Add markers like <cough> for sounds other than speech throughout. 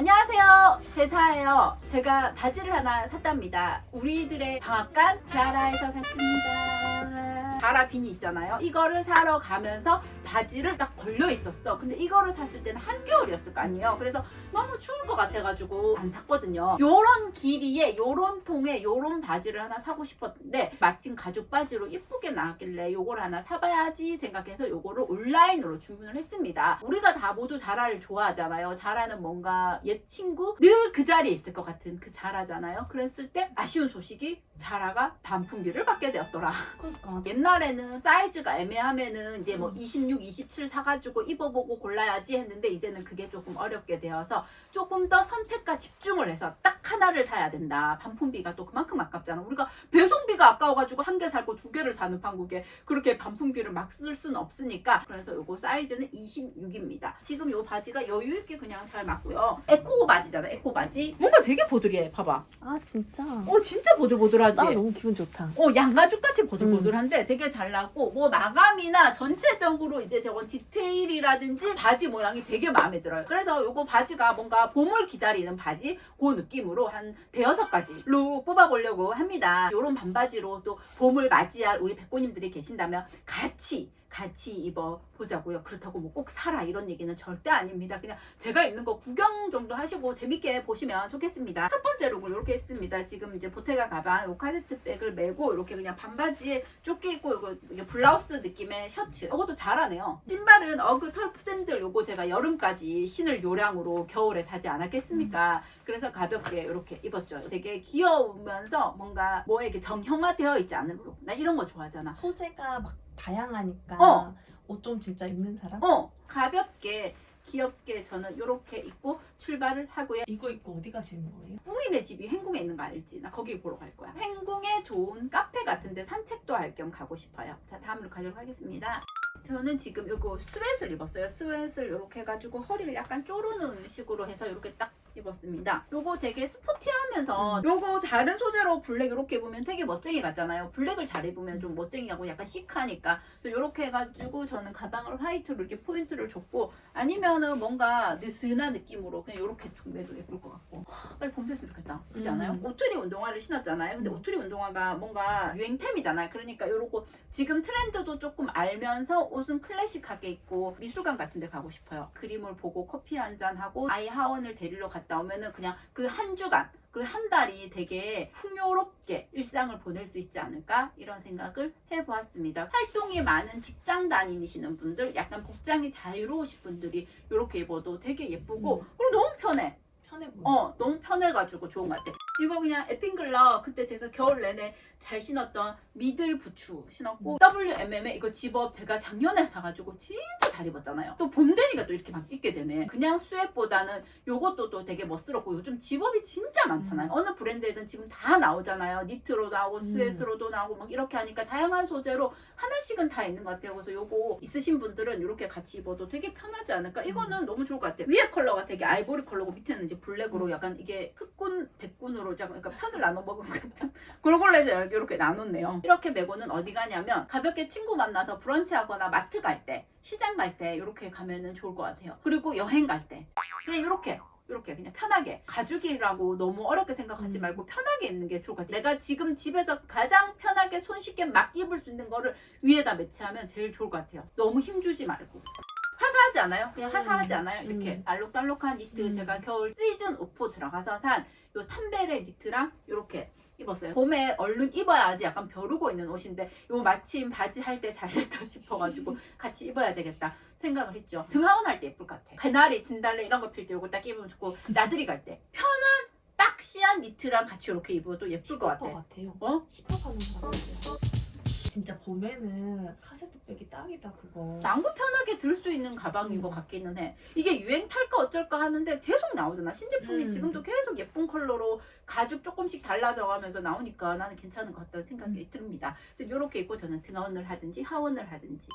안녕하세요. 회사예요. 제가 바지를 하나 샀답니다. 우리들의 방앗간 자라에서 샀습니다. 자라 비니 있잖아요. 이거를 사러 가면서 바지를 딱 걸려 있었어. 근데 이거를 샀을 때는 한겨울이었을 거 아니에요. 그래서 너무 추울 것 같아가지고 안 샀거든요. 요런 길이에 요런 통에 요런 바지를 하나 사고 싶었는데 마침 가죽 바지로 이쁘게 나왔길래 요걸 하나 사봐야지 생각해서 요거를 온라인으로 주문을 했습니다. 우리가 다 모두 자라를 좋아하잖아요. 자라는 뭔가 옛 친구 늘 그 자리에 있을 것 같은 그 자라잖아요. 그랬을 때 아쉬운 소식이 자라가 반품비를 받게 되었더라. 그러니까 옛날 에는 사이즈가 애매하면은 이제 뭐 26, 27 사가지고 입어보고 골라야지 했는데 이제는 그게 조금 어렵게 되어서 조금 더 선택과 집중을 해서 딱 하나를 사야 된다. 반품비가 또 그만큼 아깝잖아. 우리가 배송비가 아까워가지고 한 개 살고 두 개를 사는 판국에 그렇게 반품비를 막 쓸 수는 없으니까 그래서 요거 사이즈는 26입니다. 지금 요 바지가 여유 있게 그냥 잘 맞고요. 에코 바지잖아. 에코 바지. 뭔가 되게 보드리해. 봐봐. 아 진짜 어 진짜 보들보들하지. 나 너무 기분 좋다. 어, 양가죽같이 보들보들한데 되게 잘 나왔고 뭐 마감이나 전체적으로 이제 저건 디테일이라든지 바지 모양이 되게 마음에 들어요. 그래서 요거 바지가 뭔가 봄을 기다리는 바지 그 느낌으로 한 대여섯 가지로 뽑아보려고 합니다. 요런 반바지로 또 봄을 맞이할 우리 백고님들이 계신다면 같이 같이 입어 보자고요. 그렇다고 뭐 꼭 사라 이런 얘기는 절대 아닙니다. 그냥 제가 입는 거 구경 정도 하시고 재밌게 보시면 좋겠습니다. 첫 번째 룩을 이렇게 했습니다. 지금 이제 보테가 가방, 요 카세트 백을 메고 이렇게 그냥 반바지에 좁게 입고 이거 이게 블라우스 느낌의 셔츠. 이것도 잘하네요. 신발은 어그 털프 샌들 요거 제가 여름까지 신을 요량으로 겨울에 사지 않았겠습니까? 그래서 가볍게 이렇게 입었죠. 되게 귀여우면서 뭔가 뭐에 이게 정형화되어 있지 않은 룩. 나 이런 거 좋아하잖아. 소재가 막 다양하니까 어. 옷 좀 진짜 입는 사람? 어 가볍게 귀엽게 저는 이렇게 입고 출발을 하고요. 이거 입고 어디 가시는 거예요? 후이네 집이 행궁에 있는 거 알지? 나 거기 보러 갈 거야. 행궁에 좋은 카페 같은데 산책도 할 겸 가고 싶어요. 자 다음으로 가도록 하겠습니다. 저는 지금 이거 스웨트를 입었어요. 스웨트를 이렇게 해가지고 허리를 약간 쪼르는 식으로 해서 이렇게 딱 입었습니다. 요거 되게 스포티하면서 음. 요거 다른 소재로 블랙 이렇게 보면 되게 멋쟁이 같잖아요. 블랙을 잘 입으면 좀 멋쟁이하고 약간 시크하니까 그래서 이렇게 해가지고 저는 가방을 화이트로 이렇게 포인트를 줬고 아니면은 뭔가 느슨한 느낌으로 그냥 이렇게 매도 예쁠 것 같고 하, 빨리 봄 됐으면 좋겠다. 그렇지 않아요? 음. 오투리 운동화를 신었잖아요. 근데 음. 오투리 운동화가 뭔가 유행템이잖아요. 그러니까 요러고 지금 트렌드도 조금 알면서 옷은 클래식하게 입고 미술관 같은 데 가고 싶어요. 그림을 보고 커피 한 잔 하고 아이 하원을 데리러 갔다 오면은 그냥 그 한 주간 그 한 달이 되게 풍요롭게 일상을 보낼 수 있지 않을까 이런 생각을 해보았습니다. 활동이 많은 직장 다니시는 분들, 약간 복장이 자유로우신 분들이 이렇게 입어도 되게 예쁘고 음. 그리고 너무 편해. 편해 보여. 어 너무 편해가지고 좋은 것 같아. 이거 그냥 에핑글러 그때 제가 겨울 내내 잘 신었던 미들 부츠 신었고 WMM에 이거 집업 제가 작년에 사가지고 진짜 잘 입었잖아요. 또 봄 되니까 또 이렇게 막 입게 되네. 그냥 스웨트보다는 요것도 또 되게 멋스럽고 요즘 집업이 진짜 많잖아요. 음. 어느 브랜드에든 지금 다 나오잖아요. 니트로 나오고 음. 스웨트로도 나오고 막 이렇게 하니까 다양한 소재로 하나씩은 다 있는 것 같아요. 그래서 요거 있으신 분들은 이렇게 같이 입어도 되게 편하지 않을까? 이거는 너무 좋을 것 같아요. 위에 컬러가 되게 아이보리 컬러고 밑에는 이제 블랙으로 음. 약간 이게 흑군, 백군으로 약간 그러니까 편을 나눠 먹은 것 같은 <laughs> 그런 걸로 해서 이렇게, 나눴네요. 이렇게 메고는 어디 가냐면 가볍게 친구 만나서 브런치 하거나 마트 갈 때, 시장 갈 때 이렇게 가면은 좋을 것 같아요. 그리고 여행 갈 때 그냥 이렇게 이렇게 그냥 편하게 가죽이라고 너무 어렵게 생각하지 음. 말고 편하게 입는 게 좋을 것 같아요. 내가 지금 집에서 가장 편하게 손쉽게 막 입을 수 있는 거를 위에다 매치하면 제일 좋을 것 같아요. 너무 힘주지 말고. 화사하지 않아요? 그냥 화사하지 음. 않아요? 이렇게 음. 알록달록한 니트 음. 제가 겨울 시즌 오포 들어가서 산 요 탐베레 니트랑 이렇게 입었어요. 봄에 얼른 입어야지 약간 벼르고 있는 옷인데 요 마침 바지 할 때 잘 됐다 <laughs> 싶어가지고 같이 입어야 되겠다 생각을 했죠. 등하원 할 때 예쁠 것 같아. 개나리, 진달래 이런 거 필때 요거 딱 입으면 좋고 나들이 갈 때 편한 박시한 니트랑 같이 이렇게 입어도 예쁠 것 같아. 같아요. 어? 힙합하는 사람. 진짜 봄에는 카세트백이 딱이다 그거. 남고 편하게 들 수 있는 가방인 음. 것 같기는 해. 이게 유행 탈까 어쩔까 하는데 계속 나오잖아. 신제품이 음. 지금도 계속 예쁜 컬러로 가죽 조금씩 달라져 가면서 나오니까 나는 괜찮은 것 같다는 생각이 듭니다. 이렇게 입고 저는 등하원을 하든지 하원을 하든지.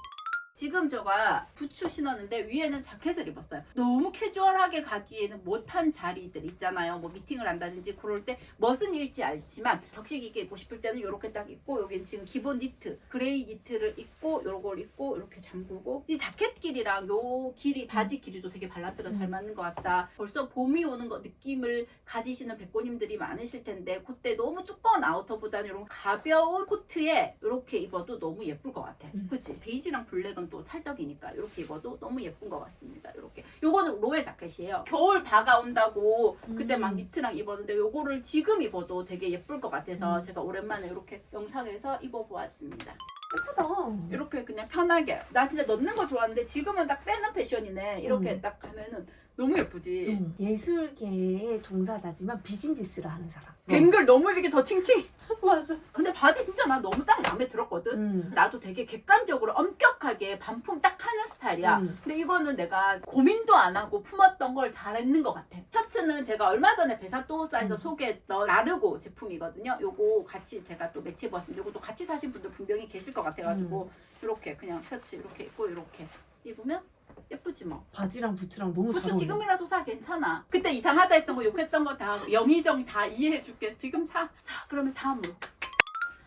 지금 제가 부츠 신었는데 위에는 자켓을 입었어요. 너무 캐주얼하게 가기에는 못한 자리들 있잖아요. 뭐 미팅을 한다든지 그럴 때 멋은 잃지 않지만 격식 있게 입고 싶을 때는 이렇게 딱 입고 여긴 지금 기본 니트 그레이 니트를 입고 요걸 입고 이렇게 잠그고 이 자켓 길이랑 요 길이 바지 길이도 되게 밸런스가 잘 음. 맞는 것 같다. 벌써 봄이 오는 거 느낌을 가지시는 백고님들이 많으실 텐데 그때 너무 두꺼운 아우터보다는 이런 가벼운 코트에 이렇게 입어도 너무 예쁠 것 같아. 음. 그치? 베이지랑 블랙은 또 찰떡이니까 이렇게 입어도 너무 예쁜 것 같습니다. 이렇게. 요거는 로에 자켓이에요. 겨울 다가온다고 그때 막 음. 니트랑 입었는데 요거를 지금 입어도 되게 예쁠 것 같아서 음. 제가 오랜만에 이렇게 영상에서 입어보았습니다. 예쁘다. 이렇게 그냥 편하게. 나 진짜 넣는 거 좋아하는데 지금은 딱 빼는 패션이네. 이렇게 음. 딱 하면은 너무 예쁘지. 음. 예술계의 종사자지만 비즈니스를 하는 사람. 뱅글 너무 이렇게 더 칭칭. <laughs> 맞아. 근데 바지 진짜 나 너무 딱 마음에 들었거든. 음. 나도 되게 객관적으로 엄격하게 반품 딱 하는 스타일이야. 음. 근데 이거는 내가 고민도 안 하고 품었던 걸잘 입는 것 같아. 셔츠는 제가 얼마 전에 베사토사에서 음. 소개했던 라르고 제품이거든요. 요거 같이 제가 또 매치 입었습니다. 요것도 같이 사신 분들 분명히 계실 것 같아가지고 이렇게 그냥 셔츠 이렇게 입고 이렇게 입으면 예쁘지 뭐. 바지랑 부츠랑 너무 잘 부츠 어울려. 지금이라도 사 괜찮아. 그때 이상하다 했던 거 욕했던 거 다 영의정 다 이해해 줄게. 지금 사. 자 그러면 다음으로.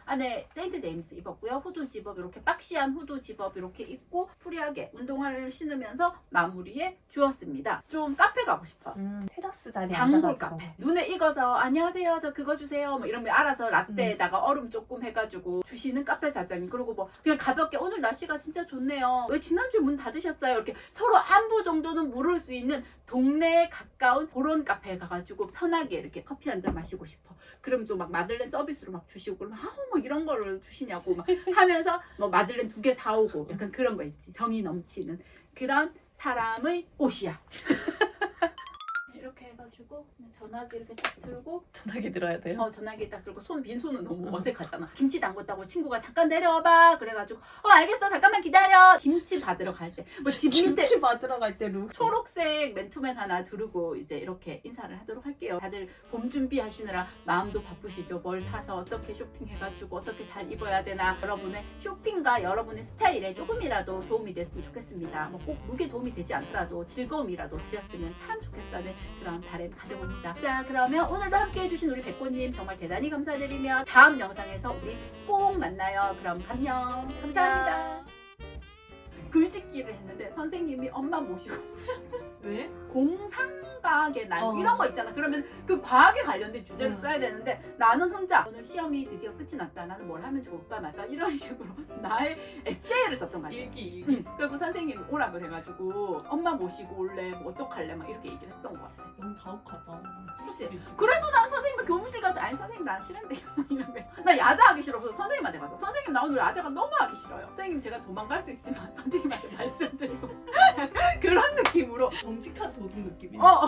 안에 세인트 제임스 입었고요. 후드 집업 이렇게 박시한 후드 집업 이렇게 입고 프리하게 운동화를 신으면서 마무리해 주었습니다. 좀 카페 가고 싶어. 음, 테라스 자리에 단골 앉아가지고. 카페. 눈에 익어서 안녕하세요 저 그거 주세요 뭐 이러면 알아서 라떼에다가 얼음 조금 해가지고 주시는 카페 사장님 그리고 뭐 그냥 가볍게 오늘 날씨가 진짜 좋네요 왜 지난주에 문 닫으셨어요 이렇게 서로 안부 정도는 모를 수 있는 동네에 가까운 그런 카페에 가가지고 편하게 이렇게 커피 한 잔 마시고 싶어 그럼 또 막 마들렌 서비스로 막 주시고 그러면 아우 뭐 이런 거를 주시냐고 막 하면서 뭐 마들렌 두 개 사오고 약간 그런 거 있지. 정이 넘치는 그런 사람의 옷이야 해가지고 그냥 전화기 이렇게 딱 들고 <laughs> 전화기 들어야 돼요. 어 전화기 딱 들고 손 빈손은 너무 응. 어색하잖아 김치 담궜다고 친구가 잠깐 내려와봐 그래가지고 어 알겠어 잠깐만 기다려 김치 받으러 갈 때 뭐 집 밑에 김치 받으러 갈 때 룩. 초록색 맨투맨 하나 두르고 이제 이렇게 인사를 하도록 할게요. 다들 봄 준비하시느라 마음도 바쁘시죠. 뭘 사서 어떻게 쇼핑해가지고 어떻게 잘 입어야 되나 여러분의 쇼핑과 여러분의 스타일에 조금이라도 도움이 됐으면 좋겠습니다. 뭐 꼭 무게 도움이 되지 않더라도 즐거움이라도 드렸으면 참 좋겠다는 그런 바람 가져봅니다. 자 그러면 오늘도 함께 해주신 우리 백호님 정말 대단히 감사드리며 다음 영상에서 우리 꼭 만나요. 그럼 안녕. 감사합니다. 글짓기를 했는데 선생님이 엄마 모시고 왜? <laughs> 공상 과학의 날 어. 이런 거 있잖아. 그러면 그 과학에 관련된 주제를 음. 써야 되는데 나는 혼자 오늘 시험이 드디어 끝이 났다. 나는 뭘 하면 좋을까 말까 이런 <laughs> 식으로 나의 에세이를 썼던 거 같아. 일기 일기. 응. 그리고 선생님이 오라 그래가지고 엄마 모시고 올래 뭐 어떡할래 막 이렇게 얘기를 했던 것 같아. 너무 가혹하다. 그치? 그래도 난 선생님이 교무실 가서 아니 선생님 나 싫은데 이런 <laughs> 거. 나 야자 하기 싫어서 선생님한테 가서 선생님 나 오늘 야자가 너무 하기 싫어요. 선생님 제가 도망갈 수 있지만 <laughs> 선생님한테 말씀드리고 그런 느낌으로 정직한 도둑 느낌이. 어, 어.